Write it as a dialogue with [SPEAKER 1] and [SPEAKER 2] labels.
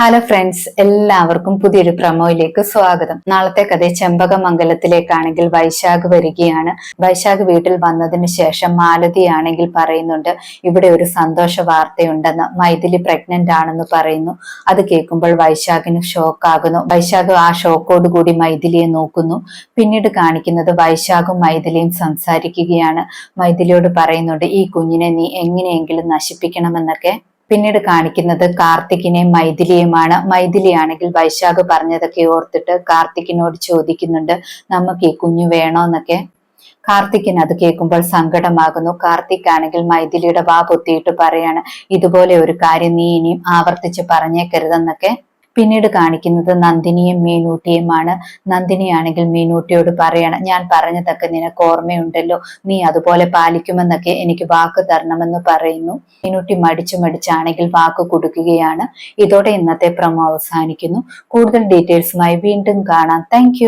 [SPEAKER 1] Hello friends എല്ലാവർക്കും പുതിയൊരു പ്രമോയിലേക്ക് സ്വാഗതം. നാളത്തെ കഥ ചെമ്പകമംഗലത്തിലേക്കാണെങ്കിൽ വൈശാഖ് വരികയാണ്. വൈശാഖ് വീട്ടിൽ വന്നതിന് ശേഷം മാലതി ആണെങ്കിൽ പറയുന്നുണ്ട് ഇവിടെ ഒരു സന്തോഷ വാർത്തയുണ്ടെന്ന്. മൈഥിലി പ്രഗ്നന്റ് ആണെന്ന് പറയുന്നു. അത് കേൾക്കുമ്പോൾ വൈശാഖിന് ഷോക്കാകുന്നു വൈശാഖ് ആ ഷോക്കോട് കൂടി മൈഥിലിയെ നോക്കുന്നു. പിന്നീട് കാണിക്കുന്നത് വൈശാഖും മൈഥിലിയും സംസാരിക്കുകയാണ്. മൈഥിലിയോട് പറയുന്നുണ്ട് ഈ കുഞ്ഞിനെ നീ എങ്ങനെയെങ്കിലും നശിപ്പിക്കണമെന്നൊക്കെ. പിന്നീട് കാണിക്കുന്നത് കാർത്തികിനെ മൈഥിലിയുമാണ്. മൈഥിലിയാണെങ്കിൽ വൈശാഖ് പറഞ്ഞതൊക്കെ ഓർത്തിട്ട് കാർത്തികിനോട് ചോദിക്കുന്നുണ്ട് നമുക്ക് ഈ കുഞ്ഞു വേണോ എന്നൊക്കെ കാർത്തിക്കിന് അത് കേൾക്കുമ്പോൾ സങ്കടമാകുന്നു. കാർത്തിക് ആണെങ്കിൽ മൈഥിലിയുടെ വാ പൊത്തിയിട്ട് പറയാണ് ഇതുപോലെ ഒരു കാര്യം നീ ഇനിയും ആവർത്തിച്ച് പറഞ്ഞേക്കരുതെന്നൊക്കെ. പിന്നീട് കാണിക്കുന്നത് നന്ദിനിയും മീനൂട്ടിയുമാണ്. നന്ദിനിയാണെങ്കിൽ മീനൂട്ടിയോട് പറയണം ഞാൻ പറഞ്ഞതൊക്കെ നിനക്ക് ഓർമ്മയുണ്ടല്ലോ. നീ അതുപോലെ പാലിക്കുമെന്നൊക്കെ എനിക്ക് വാക്ക് തരണമെന്ന് പറയുന്നു. മീനൂട്ടി മടിച്ചു മടിച്ചാണെങ്കിൽ വാക്ക് കൊടുക്കുകയാണ്. ഇതോടെ ഇന്നത്തെ പ്രമോ അവസാനിക്കുന്നു. കൂടുതൽ ഡീറ്റെയിൽസുമായി വീണ്ടും കാണാം. താങ്ക്